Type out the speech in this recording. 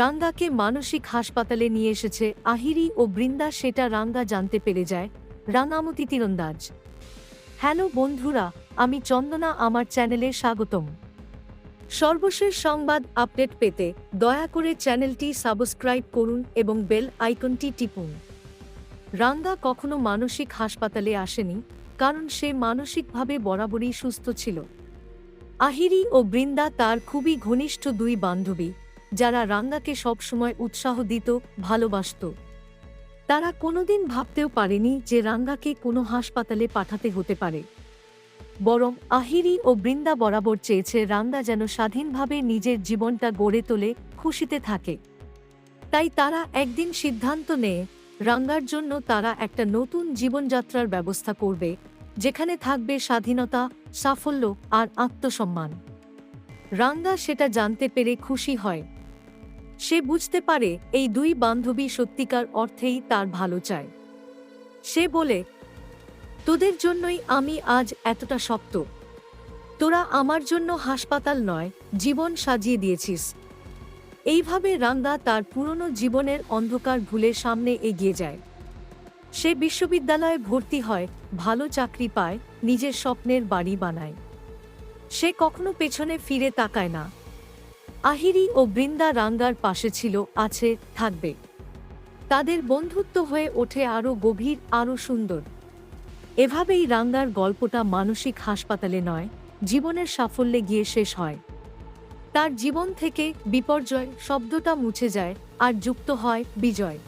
রাঙ্গাকে মানসিক হাসপাতালে নিয়ে এসেছে আহিরি ও বৃন্দা সেটা রাঙ্গা জানতে পেরে যায়। রাঙামতি তীরন্দাজ। হ্যালো বন্ধুরা, আমি চন্দনা, আমার চ্যানেলে স্বাগতম। সর্বশেষ সংবাদ আপডেট পেতে দয়া করে চ্যানেলটি সাবস্ক্রাইব করুন এবং বেল আইকনটি টিপুন। রাঙ্গা কখনো মানসিক হাসপাতালে আসেনি, কারণ সে মানসিকভাবে বরাবরই সুস্থ ছিল। আহিরি ও বৃন্দা তার খুবই ঘনিষ্ঠ দুই বান্ধবী যারা রাঙ্গাকে সবসময় উৎসাহ দিত, ভালোবাসত। তারা কোনোদিন ভাবতেও পারেনি যে রাঙ্গাকে কোনো হাসপাতালে পাঠাতে হতে পারে। বরং আহিরি ও বৃন্দা বরাবর চেয়েছে রাঙ্গা যেন স্বাধীনভাবে নিজের জীবনটা গড়ে তোলে, খুশিতে থাকে। তাই তারা একদিন সিদ্ধান্ত নেয় রাঙ্গার জন্য তারা একটা নতুন জীবনযাত্রার ব্যবস্থা করবে, যেখানে থাকবে স্বাধীনতা, সাফল্য আর আত্মসম্মান। রাঙ্গা সেটা জানতে পেরে খুশি হয়। সে বুঝতে পারে এই দুই বান্ধবী সত্যিকার অর্থেই তার ভালো চায়। সে বলে, তোদের জন্যই আমি আজ এতটা শক্ত। তোরা আমার জন্য হাসপাতাল নয়, জীবন সাজিয়ে দিয়েছিস। এইভাবে রাঙ্গা তার পুরনো জীবনের অন্ধকার ভুলে সামনে এগিয়ে যায়। সে বিশ্ববিদ্যালয়ে ভর্তি হয়, ভালো চাকরি পায়, নিজের স্বপ্নের বাড়ি বানায়। সে কখনো পেছনে ফিরে তাকায় না। আহিরি ও বৃন্দা রাঙ্গার পাশে ছিল, আছে, থাকবে। তাদের বন্ধুত্ব হয়ে ওঠে আরও গভীর আরও সুন্দর। এভাবেই রাঙ্গার গল্পটা মানসিক হাসপাতালে নয়, জীবনের সাফল্যে গিয়ে শেষ হয়। তার জীবন থেকে বিপর্যয় শব্দটা মুছে যায় আর যুক্ত হয় বিজয়।